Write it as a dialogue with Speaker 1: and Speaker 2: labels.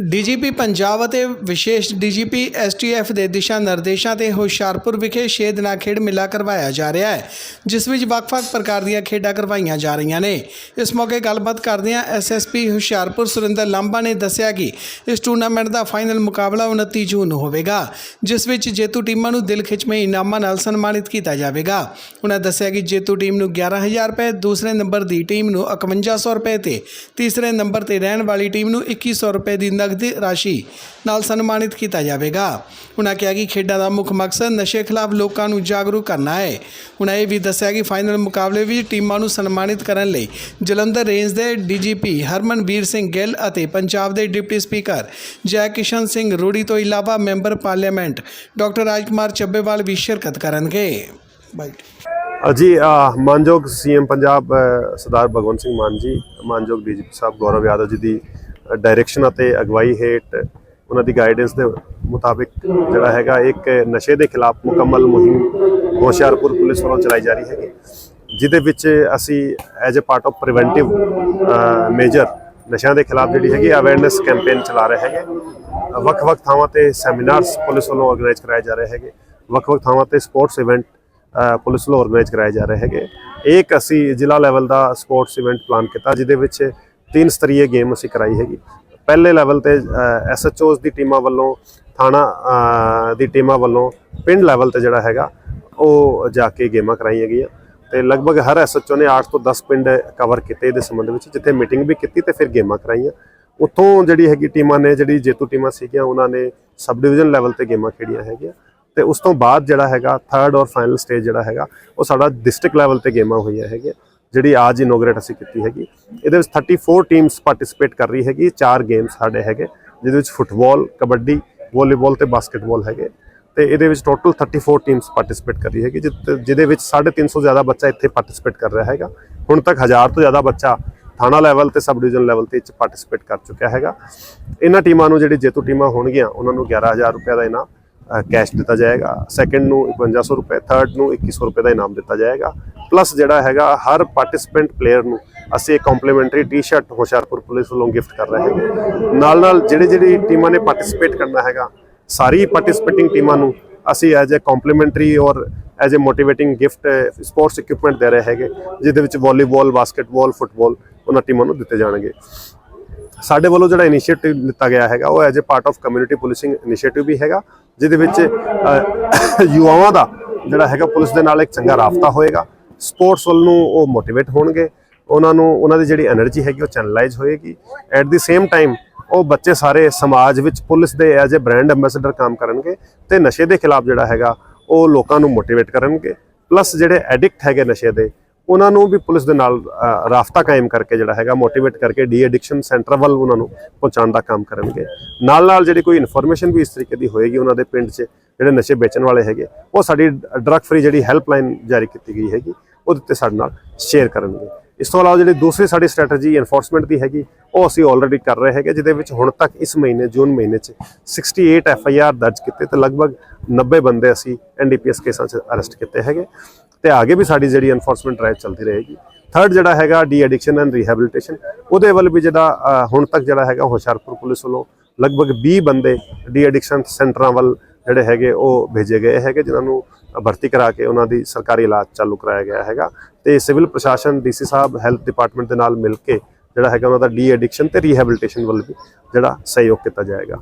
Speaker 1: DGP Punjab ਅਤੇ ਵਿਸ਼ੇਸ਼ DGP STF ਦੇ ਦਿਸ਼ਾ ਨਿਰਦੇਸ਼ਾਂ ਤੇ ਹੁਸ਼ਿਆਰਪੁਰ ਵਿਖੇ ਛੇ ਦਿਨਾਂ ਖੇਡ ਮੇਲਾ ਕਰਵਾਇਆ ਜਾ ਰਿਹਾ ਹੈ, ਜਿਸ ਵਿੱਚ ਵੱਖ-ਵੱਖ ਪ੍ਰਕਾਰ ਦੀਆਂ ਖੇਡਾਂ ਕਰਵਾਈਆਂ ਜਾ ਰਹੀਆਂ ਨੇ। ਇਸ ਮੌਕੇ ਗੱਲਬਾਤ ਕਰਦਿਆਂ ਐਸਐਸਪੀ ਹੁਸ਼ਿਆਰਪੁਰ ਸੁਰਿੰਦਰ ਲਾਂਬਾ ਨੇ ਦੱਸਿਆ ਕਿ ਇਸ ਟੂਰਨਾਮੈਂਟ ਦਾ ਫਾਈਨਲ ਮੁਕਾਬਲਾ 29 ਜੂਨ ਨੂੰ ਹੋਵੇਗਾ, ਜਿਸ ਵਿੱਚ ਜੇਤੂ ਟੀਮਾਂ ਨੂੰ ਦਿਲ ਖਿੱਚਵੇਂ ਇਨਾਮਾਂ ਨਾਲ ਸਨਮਾਨਿਤ ਕੀਤਾ ਜਾਵੇਗਾ। ਉਹਨਾਂ ਦੱਸਿਆ ਕਿ ਜੇਤੂ ਟੀਮ ਨੂੰ 11000 ਰੁਪਏ, ਦੂਸਰੇ ਨੰਬਰ ਦੀ ਟੀਮ ਨੂੰ 5100 ਰੁਪਏ ਤੇ ਤੀਸਰੇ ਨੰਬਰ ਤੇ ਰਹਿਣ ਵਾਲੀ ਟੀਮ ਨੂੰ 2100 ਰੁਪਏ ਦੀ ਨਗਦੀ ਰਾਸ਼ੀ ਨਾਲ ਸਨਮਾਨਿਤ ਕੀਤਾ ਜਾਵੇਗਾ। ਉਹਨਾਂ ਕਿਹਾ ਕਿ ਖੇਡਾਂ ਦਾ ਮੁੱਖ ਮਕਸਦ ਨਸ਼ੇ ਖਿਲਾਫ ਲੋਕਾਂ ਨੂੰ ਜਾਗਰੂਕ ਕਰਨਾ ਹੈ। ਉਹਨਾਂ ਇਹ ਵੀ ਦੱਸਿਆ ਕਿ ਫਾਈਨਲ ਮੁਕਾਬਲੇ ਵਿੱਚ ਟੀਮਾਂ ਨੂੰ ਸਨਮਾਨਿਤ ਕਰਨ ਲਈ ਜਲੰਧਰ ਰੇਂਜ ਦੇ ਡੀਜੀਪੀ ਹਰਮਨਵੀਰ ਸਿੰਘ ਗਿੱਲ ਅਤੇ ਪੰਜਾਬ ਦੇ ਡਿਪਟੀ ਸਪੀਕਰ ਜੈ ਕਿਸ਼ਨ ਸਿੰਘ ਰੂੜੀ ਤੋਂ ਇਲਾਵਾ member parliament doctor Rajkumar Chabbewal ਵੀ ਸ਼ਿਰਕਤ ਕਰਨਗੇ।
Speaker 2: ਜੀ ਮਾਨਯੋਗ ਸੀਐਮ ਪੰਜਾਬ ਸਰਦਾਰ ਭਗਵੰਤ ਸਿੰਘ ਮਾਨ ਜੀ, ਮਾਨਯੋਗ ਡੀਜੀਪੀ ਸਾਹਿਬ, ਗੌਰਵ ਯਾਦਵ ਜੀ ਦੀ ਡਾਇਰੈਕਸ਼ਨ ਅਤੇ ਅਗਵਾਈ ਹੇਠ ਉਹਨਾਂ ਦੀ ਗਾਈਡੈਂਸ ਦੇ ਮੁਤਾਬਿਕ ਜਿਹੜਾ ਹੈਗਾ ਇੱਕ ਨਸ਼ੇ ਦੇ ਖਿਲਾਫ ਮੁਕੰਮਲ ਮੁਹਿੰਮ ਹੁਸ਼ਿਆਰਪੁਰ ਪੁਲਿਸ ਵੱਲੋਂ ਚਲਾਈ ਜਾ ਰਹੀ ਹੈਗੀ। ਜਿਹਦੇ ਵਿੱਚ ਅਸੀਂ as a part of preventive measure ਨਸ਼ਿਆਂ ਦੇ ਖਿਲਾਫ ਜਿਹੜੀ ਹੈਗੀ ਅਵੇਅਰਨੈਸ ਕੈਂਪੇਨ ਚਲਾ ਰਹੇ ਹੈਗੇ। ਵੱਖ-ਵੱਖ ਥਾਵਾਂ ਤੇ ਸੈਮੀਨਾਰਸ ਪੁਲਿਸ ਵੱਲੋਂ ਆਰਗੇਨਾਈਜ਼ ਕਰਾਏ ਜਾ ਰਹੇ ਹੈਗੇ। ਵੱਖ-ਵੱਖ ਥਾਵਾਂ ਤੇ ਸਪੋਰਟਸ ਇਵੈਂਟ ਪੁਲਿਸ ਵੱਲੋਂ ਆਰਗੇਨਾਈਜ਼ ਕਰਾਏ ਜਾ ਰਹੇ ਹੈਗੇ। ਇੱਕ ਅਸੀਂ ਜ਼ਿਲ੍ਹਾ ਲੈਵਲ ਦਾ ਸਪੋਰਟਸ ਇਵੈਂਟ ਪਲਾਨ ਕੀਤਾ, ਜਿਹਦੇ ਵਿੱਚ ਤਿੰਨ ਸਤਰੀਏ ਗੇਮ ਅਸੀਂ ਕਰਾਈ ਹੈਗੀ। ਪਹਿਲੇ ਲੈਵਲ ਤੇ ਐਸਐਚਓਸ ਦੀ ਟੀਮਾਂ ਵੱਲੋਂ, ਥਾਣਾ ਦੀ ਟੀਮਾਂ ਵੱਲੋਂ, ਪਿੰਡ ਲੈਵਲ ਤੇ ਜਿਹੜਾ ਹੈਗਾ, ਉਹ ਜਾ ਕੇ ਗੇਮਾਂ ਕਰਾਈਆਂ ਗਈਆਂ। ਤੇ ਲਗਭਗ ਹਰ ਐਸਐਚਓ ਨੇ 8 ਤੋਂ 10 ਪਿੰਡ ਕਵਰ ਕੀਤੇ ਇਹਦੇ ਸੰਬੰਧ ਵਿੱਚ, ਜਿੱਥੇ ਮੀਟਿੰਗ ਵੀ ਕੀਤੀ ਤੇ ਫਿਰ ਗੇਮਾਂ ਕਰਾਈਆਂ। ਉੱਥੋਂ ਜਿਹੜੀ ਹੈਗੀ ਟੀਮਾਂ ਨੇ, ਜਿਹੜੀ ਜੇਤੂ ਟੀਮਾਂ ਸੀਗੀਆਂ, ਉਹਨਾਂ ਨੇ ਸਬ ਡਿਵੀਜ਼ਨ ਲੈਵਲ ਤੇ ਗੇਮਾਂ ਖੇਡੀਆਂ ਹੈਗੀਆਂ। ਤੇ ਉਸ ਤੋਂ ਬਾਅਦ ਜਿਹੜਾ ਹੈਗਾ ਥਰਡ ਔਰ ਫਾਈਨਲ ਸਟੇਜ ਜਿਹੜਾ ਹੈਗਾ, ਉਹ ਸਾਡਾ ਡਿਸਟ੍ਰਿਕਟ ਲੈਵਲ ਤੇ ਗੇਮਾਂ ਹੋਈਆਂ ਹੈਗੀਆਂ। ਜਿਹੜੀ ਅੱਜ ਇਨੋਗਰੇਟ ਅਸੀਂ ਕੀਤੀ ਹੈਗੀ, ਇਹਦੇ ਵਿੱਚ 34 ਟੀਮਸ ਪਾਰਟਿਸਿਪੇਟ ਕਰ ਰਹੀ ਹੈਗੀ, ਚਾਰ ਗੇਮਸ ਸਾਡੇ ਹੈਗੇ, ਜਿਹਦੇ ਵਿੱਚ ਫੁੱਟਬਾਲ ਕਬੱਡੀ ਵਾਲੀਬਾਲ ਤੇ ਬਾਸਕਟਬਾਲ ਹੈਗੇ। ਤੇ ਇਹਦੇ ਵਿੱਚ ਟੋਟਲ 34 ਟੀਮਸ ਪਾਰਟਿਸਿਪੇਟ ਕਰ ਰਹੀ ਹੈਗੀ ਜਿਹ- ਜਿਹਦੇ ਵਿੱਚ 350 ਜ਼ਿਆਦਾ ਬੱਚਾ ਇੱਥੇ ਪਾਰਟਿਸਿਪੇਟ ਕਰ ਰਿਹਾ ਹੈਗਾ। ਹੁਣ ਤੱਕ 1000 ਤੋਂ ਜ਼ਿਆਦਾ ਬੱਚਾ ਥਾਣਾ ਲੈਵਲ ਤੇ ਸਬ ਡਿਵੀਜ਼ਨ ਲੈਵਲ ਤੇ ਇਹ ਪਾਰਟਿਸਿਪੇਟ ਕਰ ਚੁੱਕਿਆ ਹੈਗਾ। ਇਹਨਾਂ ਟੀਮਾਂ ਨੂੰ ਜਿਹੜੀ ਜੇਤੂ ਟੀਮਾਂ ਹੋਣਗੀਆਂ, ਉਹਨਾਂ ਨੂੰ 11000 ਰੁਪਏ ਦਾ ਇਨਾਮ ਕੈਸ਼ ਦਿੱਤਾ ਜਾਏਗਾ। ਸੈਕੰਡ ਨੂੰ 5100 ਰੁਪਏ ਥਰਡ ਨੂੰ 2100 ਰੁਪਏ ਦਾ ਇਨਾਮ ਦਿੱਤਾ ਜਾਏਗਾ। ਪਲੱਸ ਜਿਹੜਾ ਹੈਗਾ, ਹਰ ਪਾਰਟਿਸਿਪੈਂਟ ਪਲੇਅਰ ਨੂੰ ਅਸੀਂ ਇੱਕ ਕੰਪਲੀਮੈਂਟਰੀ ਟੀ-ਸ਼ਰਟ ਹੁਸ਼ਿਆਰਪੁਰ ਪੁਲਿਸ ਵੱਲੋਂ ਗਿਫਟ ਕਰ ਰਹੇ ਹੈਗੇ ਨਾਲ ਨਾਲ ਜਿਹੜੇ ਜਿਹੜੀ ਟੀਮਾਂ ਨੇ ਪਾਰਟਿਸਿਪੇਟ ਕਰਨਾ ਹੈਗਾ, ਸਾਰੀ ਪਾਰਟਿਸਿਪੇਟਿੰਗ ਟੀਮਾਂ ਨੂੰ ਅਸੀਂ as a complimentary or as a motivating gift sports equipment ਦੇ ਰਹੇ ਹੈਗੇ, ਜਿਹਦੇ ਵਿੱਚ ਵਾਲੀਬਾਲ ਬਾਸਕਟਬਾਲ ਫੁੱਟਬਾਲ ਉਹਨਾਂ ਟੀਮਾਂ ਨੂੰ ਦਿੱਤੇ ਜਾਣਗੇ। ਸਾਡੇ ਵੱਲੋਂ ਜਿਹੜਾ ਇਨੀਸ਼ੀਏਟਿਵ ਲਿੱਤਾ ਗਿਆ ਹੈਗਾ, ਉਹ as a part of community policing initiative ਵੀ ਹੈਗਾ, ਜਿਹਦੇ ਵਿੱਚ ਯੁਵਾਵਾਂ ਦਾ ਜਿਹੜਾ ਹੈਗਾ ਪੁਲਿਸ ਦੇ ਨਾਲ ਇੱਕ ਚੰਗਾ ਰਾਫਤਾ ਹੋਏਗਾ। ਸਪੋਰਟਸ ਵੱਲ ਨੂੰ ਉਹ ਮੋਟੀਵੇਟ ਹੋਣਗੇ। ਉਹਨਾਂ ਨੂੰ, ਉਹਨਾਂ ਦੀ ਜਿਹੜੀ ਐਨਰਜੀ ਹੈਗੀ, ਉਹ ਚੈਨਲਾਈਜ਼ ਹੋਏਗੀ। ਐਟ ਦੀ ਸੇਮ ਟਾਈਮ ਉਹ ਬੱਚੇ ਸਾਰੇ ਸਮਾਜ ਵਿੱਚ ਪੁਲਿਸ ਦੇ ਐਜ਼ ਅ ਬ੍ਰਾਂਡ ਐਮਬੈਸਡਰ ਕੰਮ ਕਰਨਗੇ ਤੇ ਨਸ਼ੇ ਦੇ ਖਿਲਾਫ ਜਿਹੜਾ ਹੈਗਾ, ਉਹ ਲੋਕਾਂ ਨੂੰ ਮੋਟੀਵੇਟ ਕਰਨਗੇ। ਪਲੱਸ ਜਿਹੜੇ ਐਡਿਕਟ ਹੈਗੇ ਨਸ਼ੇ ਦੇ ਉਹਨਾਂ ਨੂੰ ਵੀ ਪੁਲਿਸ ਦੇ ਨਾਲ ਅ, ਰਾਬਤਾ ਕਾਇਮ ਕਰਕੇ ਜਿਹੜਾ ਹੈਗਾ ਮੋਟੀਵੇਟ ਕਰਕੇ ਡੀ ਐਡਿਕਸ਼ਨ ਸੈਂਟਰ ਵੱਲ ਉਹਨਾਂ ਨੂੰ ਪਹੁੰਚਾਉਣ ਦਾ ਕੰਮ ਕਰਨਗੇ। ਨਾਲ ਨਾਲ ਜਿਹੜੀ ਕੋਈ ਇਨਫੋਰਮੇਸ਼ਨ ਵੀ ਇਸ ਤਰੀਕੇ ਦੀ ਹੋਏਗੀ ਉਹਨਾਂ ਦੇ ਪਿੰਡ 'ਚ ਜਿਹੜੇ ਨਸ਼ੇ ਵੇਚਣ ਵਾਲੇ ਹੈਗੇ ਉਹ ਸਾਡੀ ਡਰਗ ਫਰੀ ਜਿਹੜੀ ਹੈਲਪਲਾਈਨ ਜਾਰੀ ਕੀਤੀ ਗਈ ਹੈਗੀ ਉਹਦੇ ਤੇ ਸਾਡੇ ਨਾਲ ਸ਼ੇਅਰ ਕਰਨਗੇ। ਇਸ ਤੋਂ ਇਲਾਵਾ ਜਿਹੜੀ ਦੂਸਰੀ ਸਾਡੀ ਸਟ੍ਰੈਟਜੀ ਐਨਫੋਰਸਮੈਂਟ ਦੀ ਹੈਗੀ, ਉਹ ਅਸੀਂ ਆਲਰੇਡੀ ਕਰ ਰਹੇ ਹੈਗੇ, ਜਿਹਦੇ ਵਿੱਚ ਹੁਣ ਤੱਕ ਇਸ ਮਹੀਨੇ, ਜੂਨ ਮਹੀਨੇ 'ਚ 68 ਐਫ ਆਈ ਆਰ ਦਰਜ ਕੀਤੇ ਤੇ ਲਗਭਗ 90 ਬੰਦੇ ਅਸੀਂ ਐਨਡੀਪੀਐਸ ਕੇਸਾਂ 'ਚ ਅਰੈਸਟ ਕੀਤੇ ਹੈਗੇ। ਤੇ ਅੱਗੇ ਵੀ ਸਾਡੀ ਜਿਹੜੀ ਐਨਫੋਰਸਮੈਂਟ ਡਰਾਈਵ ਚੱਲਦੀ ਰਹੇਗੀ। ਥਰਡ ਜਿਹੜਾ ਹੈਗਾ ਡੀ ਐਡਿਕਸ਼ਨ ਐਂਡ ਰੀਹੈਬਿਲਿਟੇਸ਼ਨ ਉਹਦੇ ਵੱਲ ਵੀ ਜਿਹੜਾ ਹੁਣ ਤੱਕ ਜਿਹੜਾ ਹੈਗਾ ਹੁਸ਼ਿਆਰਪੁਰ ਪੁਲਿਸ ਵੱਲੋਂ ਲਗਭਗ 20 ਬੰਦੇ ਡੀ ਐਡਿਕਸ਼ਨ ਸੈਂਟਰਾਂ ਵੱਲ ਜਿਹੜੇ ਹੈਗੇ ਉਹ ਭੇਜੇ ਗਏ ਹੈਗੇ, ਜਿਨ੍ਹਾਂ ਨੂੰ ਭਰਤੀ ਕਰਾ ਕੇ ਉਹਨਾਂ ਦੀ ਸਰਕਾਰੀ ਇਲਾਜ ਚਾਲੂ ਕਰਾਇਆ ਗਿਆ ਹੈਗਾ। ਤੇ ਸਿਵਲ ਪ੍ਰਸ਼ਾਸਨ, ਡੀਸੀ ਸਾਹਿਬ, ਹੈਲਥ ਡਿਪਾਰਟਮੈਂਟ ਦੇ ਨਾਲ ਮਿਲ ਕੇ ਜਿਹੜਾ ਹੈਗਾ ਉਹਨਾਂ ਦਾ ਡੀ ਐਡਿਕਸ਼ਨ ਤੇ ਰੀਹੈਬਿਲਿਟੇਸ਼ਨ ਵੱਲ ਵੀ ਜਿਹੜਾ ਸਹਿਯੋਗ ਕੀਤਾ ਜਾਏਗਾ।